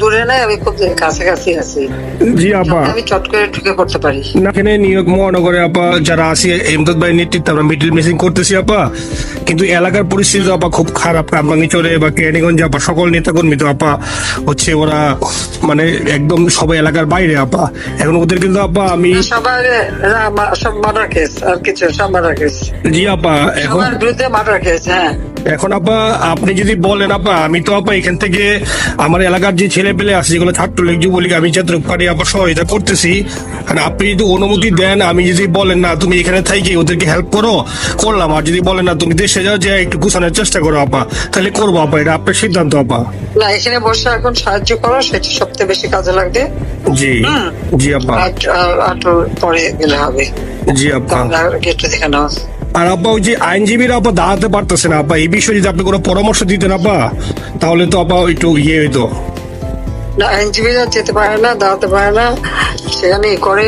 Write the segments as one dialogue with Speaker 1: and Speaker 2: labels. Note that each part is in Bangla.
Speaker 1: দূরে নাই আমি খুব কাছাকাছি আছি।
Speaker 2: জি আপা।
Speaker 1: আমি চট করে ঢুকে পড়তে পারি।
Speaker 2: না এখানে নিয়োগ মহানগরে আপা যারা আসি এমদাদ ভাই নেতৃত্বে আমরা মিডিল মিসিং করতেছি আপা। কিন্তু এলাকার পরিস্থিতি আপা খুব খারাপ। কামরাঙ্গিচরে বা কেরানীগঞ্জে আপা সকল নেতাকর্মী তো আপা হচ্ছে ওরা মানে একদম সবাই এলাকার বাইরে আপা এখন ওদের কিন্তু আপা আমি
Speaker 1: সবার সব মার্ডার কেস আর কিছু সব মার্ডার কেস।
Speaker 2: জি আপা এখন
Speaker 1: বিরুদ্ধে মার্ডার কেস হ্যাঁ।
Speaker 2: এখন আপা আপনি যদি বলেন আপা আমি তো আপা এখান থেকে আমার এলাকার যে ছেলে পেলে আছে যেগুলো ছাত্রলীগ যুবলীগ আমি পারি আপা সহায়তা করতেছি আর আপনি যদি অনুমতি দেন আমি যদি বলেন না তুমি এখানে থাকি ওদেরকে হেল্প করো করলাম। আর যদি বলেন না তুমি দেশে যাও যে একটু গুছানোর চেষ্টা করো আপা তাহলে করব আপা এটা আপনার সিদ্ধান্ত আপা
Speaker 1: না এখানে বসে এখন সাহায্য করো সেটা সবচেয়ে বেশি কাজে লাগবে।
Speaker 2: জি জি আপা।
Speaker 1: আর পরে গেলে হবে।
Speaker 2: জি আপা।
Speaker 1: গেটটা দেখে নাও।
Speaker 2: আর আব্বা ওই যে আইনজীবীরা আপা দাঁড়াতে পারতেছে না আপা এই বিষয়ে যদি আপনি কোনো পরামর্শ দিতেন আপা তাহলে তো আপা একটু ইয়ে হইতো।
Speaker 1: না আইনজীবীরা যেতে পারে না দাঁড়াতে পারে না। সেখানে করে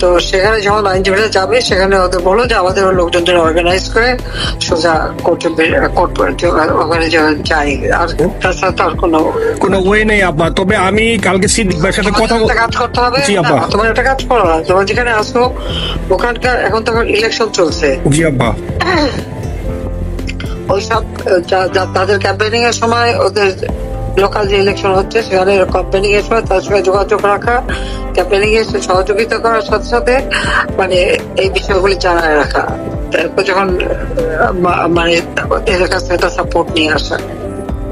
Speaker 1: তো সেখানে যখন আইনজীবীরা যাবে সেখানে ওদের বলো যে আমাদের লোকজনদের অর্গানাইজ করে সোজা কোর্টে কোর্ট ওখানে যাই। আর তাছাড়া তো আর কোনো
Speaker 2: কোনো ওয়ে নেই আপা তবে আমি কালকে সিদ্দিক ভাইয়ের সাথে কথা
Speaker 1: কাজ করতে হবে।
Speaker 2: জি।
Speaker 1: না, তোমার একটা কাজ করো তোমার যেখানে আসো ওখানকার এখন ইলেকশন চলছে।
Speaker 2: জি আব্বা।
Speaker 1: ওইসব তাদের ক্যাম্পেনিং এর সময় ওদের লোকাল যে ইলেকশন হচ্ছে সেখানে ক্যাম্পেনিং এর সময় তার সঙ্গে যোগাযোগ রাখা। ক্যাম্পেনিং গিয়েছে সহযোগিতা করার সাথে সাথে মানে এই বিষয়গুলি জানায় রাখা। তারপর যখন মানে এদের কাছ সাপোর্ট নিয়ে আসা।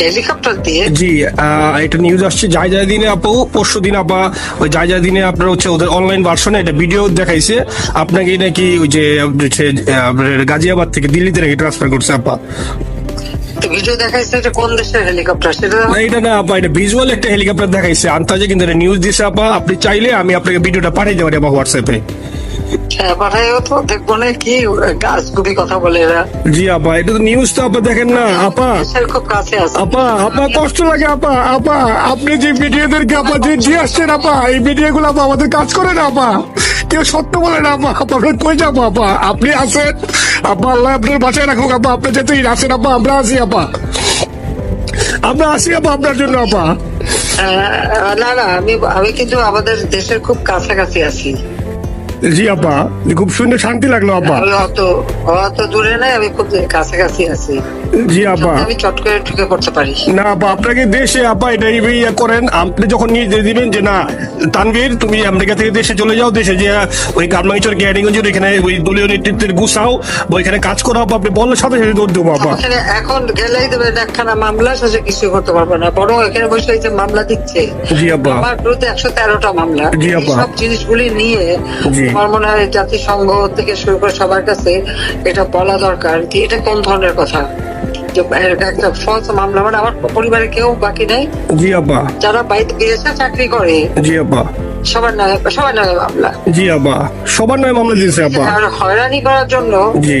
Speaker 1: হেলিকপ্টার দিয়ে?
Speaker 2: জি নিউজ আসছে যাই যাই দিনে আপু পরশু দিন আপা ওই যাই যাই দিনে আপনার হচ্ছে ওদের অনলাইন ভার্সনে ভিডিও দেখাইছে। আপনাকে নাকি ওই যে গাজিয়াবাদ থেকে দিল্লিতে নাকি ট্রান্সফার করছে আপা।
Speaker 1: ভিডিও দেখাইছে এটা কোন দেশের হেলিকপ্টার? সেটা
Speaker 2: না, এটা না আপা এটা ভিজুয়াল একটা হেলিকপ্টার দেখাইছে। আন্তাজে কিন্তু নিউজ দিছে আপা। আপনি চাইলে আমি আপনাকে ভিডিওটা পাঠিয়ে দেবো হোয়াটসঅ্যাপে
Speaker 1: হ্যাঁ তো দেখব না কি গাছ কথা বলে এরা।
Speaker 2: জি আপা এটা তো নিউজ তো আপা দেখেন না আপা।
Speaker 1: খুব কাছে আছে।
Speaker 2: আপা আপা কষ্ট লাগে আপা আপা। আপনি যে মিডিয়াদেরকে আপা যে দিয়ে আসছেন আপা এই মিডিয়া আপা আমাদের কাজ করে না আপা। কেউ সত্য বলে না আপা। আপা আমরা কই যাব আপা? আপনি আছেন? আপা আল্লাহ আপনার বাসায় রাখুক আপা। আপনি যেতেই আপা আমরা আছি আপা। আমরা আছি আপা আপনার জন্য আপা।
Speaker 1: না না আমি আমি কিন্তু আমাদের দেশের খুব কাছাকাছি আছি।
Speaker 2: জি আপা। খুব শুনে শান্তি লাগল আপা।
Speaker 1: অত অত দূরে নাই আমি খুব কাছাকাছি আছি।
Speaker 2: জি আপা।
Speaker 1: আমি চট করে ঢুকে পড়তে পারি।
Speaker 2: না আপা আপনাকে দেশে আপা এটা ইয়ে করেন আপনি যখন নিয়ে দিবেন যে না তানভীর তুমি আমেরিকা থেকে দেশে চলে যাও দেশে যে ওই কামরাঙ্গিচর গ্যারিগঞ্জের এখানে ওই দলীয় নেতৃত্বের গুছাও বা ওইখানে কাজ করো আপা আপনি বললে সাথে সাথে দৌড় দেবো আপা।
Speaker 1: এখন গেলেই দেবেন একখানা মামলা শেষে কিছু করতে পারবে না বরং এখানে বসে এই যে মামলা দিচ্ছে।
Speaker 2: জি আপা।
Speaker 1: আমার বিরুদ্ধে একশো তেরোটা মামলা।
Speaker 2: জি আপা।
Speaker 1: সব জিনিসগুলি নিয়ে। আমার মনে হয় জাতিসংঘ থেকে শুরু করে সবার কাছে এটা বলা দরকার কি এটা কোন ধরনের কথা? একটা ফলস মামলা মানে আমার পরিবারে কেউ বাকি নেই।
Speaker 2: জি আপা
Speaker 1: যারা বাইরে গিয়েছে চাকরি করে।
Speaker 2: জি আপা
Speaker 1: সবার নামে সবার নামে মামলা।
Speaker 2: জি আপা সবার নয় মামলা দিয়েছে আপা
Speaker 1: হয়রানি করার জন্য
Speaker 2: জি।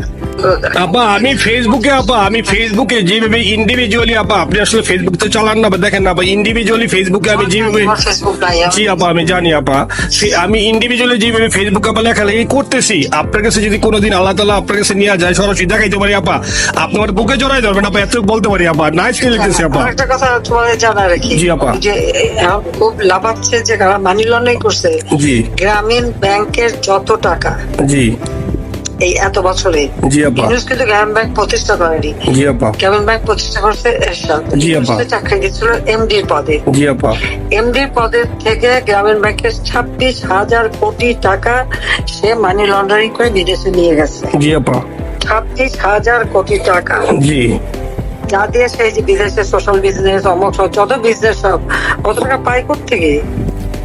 Speaker 2: আপা আমি ফেসবুকে আপা আমি ফেসবুকে যেভাবে ইন্ডিভিজুয়ালি আপা আপনি আসলে ফেসবুক তো চালান না দেখেন না বা ইন্ডিভিজুয়ালি ফেসবুকে আমি যেভাবে জি আপা আমি জানি আপা। আমি ইন্ডিভিজুয়ালি যেভাবে ফেসবুকে আপা লেখালেখি করতেছি আপনার কাছে যদি কোনোদিন আল্লাহ তালা আপনার কাছে নিয়ে যায় সরাসরি দেখাইতে পারি আপা। আপনি আমার বুকে জড়াই ধরবেন আপা এত বলতে পারি আপা। নাইস লিখতেছি আপা।
Speaker 1: একটা কথা তোমাদের জানা রাখি
Speaker 2: জি, আপা।
Speaker 1: যে এখন খুব লাভাচ্ছে যে মানি লন্ডারিং করছে।
Speaker 2: জি।
Speaker 1: গ্রামীণ ব্যাংকের যত টাকা
Speaker 2: জি।
Speaker 1: এই এত বছরে ইউনুস কিন্তু গ্রামীণ ব্যাংক প্রতিষ্ঠা করেনি। গ্রামীণ ব্যাংক প্রতিষ্ঠা করছে এরশাদ চাকরি এমডির পদে। এমডির পদের থেকে গ্রামীণ ব্যাংকের ছাব্বিশ হাজার কোটি টাকা সে মানি লন্ডারিং করে বিদেশে নিয়ে গেছে। ছাব্বিশ হাজার কোটি টাকা।
Speaker 2: জি।
Speaker 1: যা দিয়ে সেই যে বিদেশে সোশ্যাল বিজনেস অমক যত বিজনেস সব কত টাকা পাই থেকে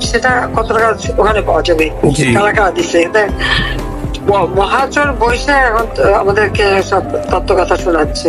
Speaker 1: সেটা কত টাকা ওখানে পাওয়া যাবে?
Speaker 2: টাকা
Speaker 1: কারা দিচ্ছে মহাজন বসে এখন আমাদেরকে সব তত্ত্ব কথা শোনাচ্ছে।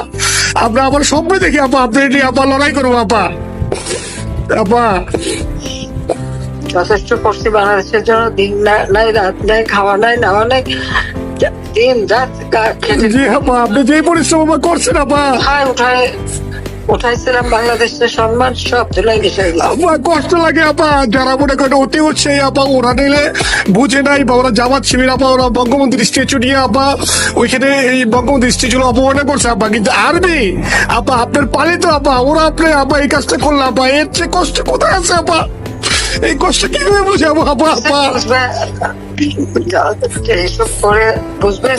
Speaker 2: আমরা আবার স্বপ্ন দেখি আপা আপনি নিয়ে আপা লড়াই করব আপা। আপা।
Speaker 1: যথেষ্ট করছি বাংলাদেশের জন্য দিন নাই রাত নাই খাওয়া নাই নাওয়া নাই দিন রাত
Speaker 2: আপনি যে পরিশ্রম করছেন আপা।
Speaker 1: উঠায় উঠায় উঠাইছিলাম বাংলাদেশের সম্মান সব মিশে গেল
Speaker 2: আপা কষ্ট লাগে আপা। যারা মনে করেন অতি উৎসাহী আপা ওরা নিলে বুঝে নাই বা ওরা জামাত শিবির আপা ওরা বঙ্গবন্ধুর স্ট্যাচু নিয়ে আপা ওইখানে এই বঙ্গবন্ধুর স্ট্যাচু অপমানে করছে আপা। কিন্তু আর্মি আপা আপনার পালিত আপা ওরা আপনি আপা এই কাজটা করলে আপা। এর চেয়ে কষ্ট কোথায় আছে আপা? এই কষ্ট কীভাবে বুঝাবো আপা আপা?
Speaker 1: এইসব করে বুঝবে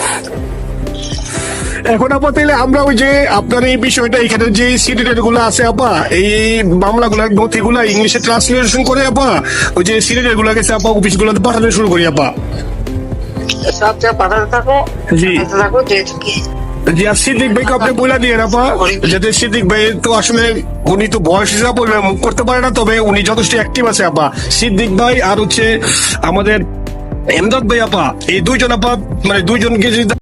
Speaker 2: এখন আপা তাইলে আমরা ওই যে আপনার এই বিষয়টা এখানে যে সিডিটেডগুলো আছে আপা এই মামলাগুলো নথিগুলো ইংলিশে ট্রান্সলেশন করে আপা ওই যে সিডিটেডগুলো গেছে আপা অফিস গুলোতে পাঠানো শুরু করি আপা।
Speaker 1: সব পাঠাতে থাকো
Speaker 2: জি।
Speaker 1: থাকো যেহেতু কি?
Speaker 2: জি আর সিদ্দিক ভাইকে আপনি বলে দিয়ে আপা যাতে সিদ্দিক ভাই তো আসলে উনি তো বয়স হিসাবে মুখ করতে পারে না তবে উনি যথেষ্ট অ্যাক্টিভ আছে আপা। সিদ্দিক ভাই আর হচ্ছে আমাদের এমদাদ ভাই আপা এই দুইজন আপা মানে দুইজনকে যদি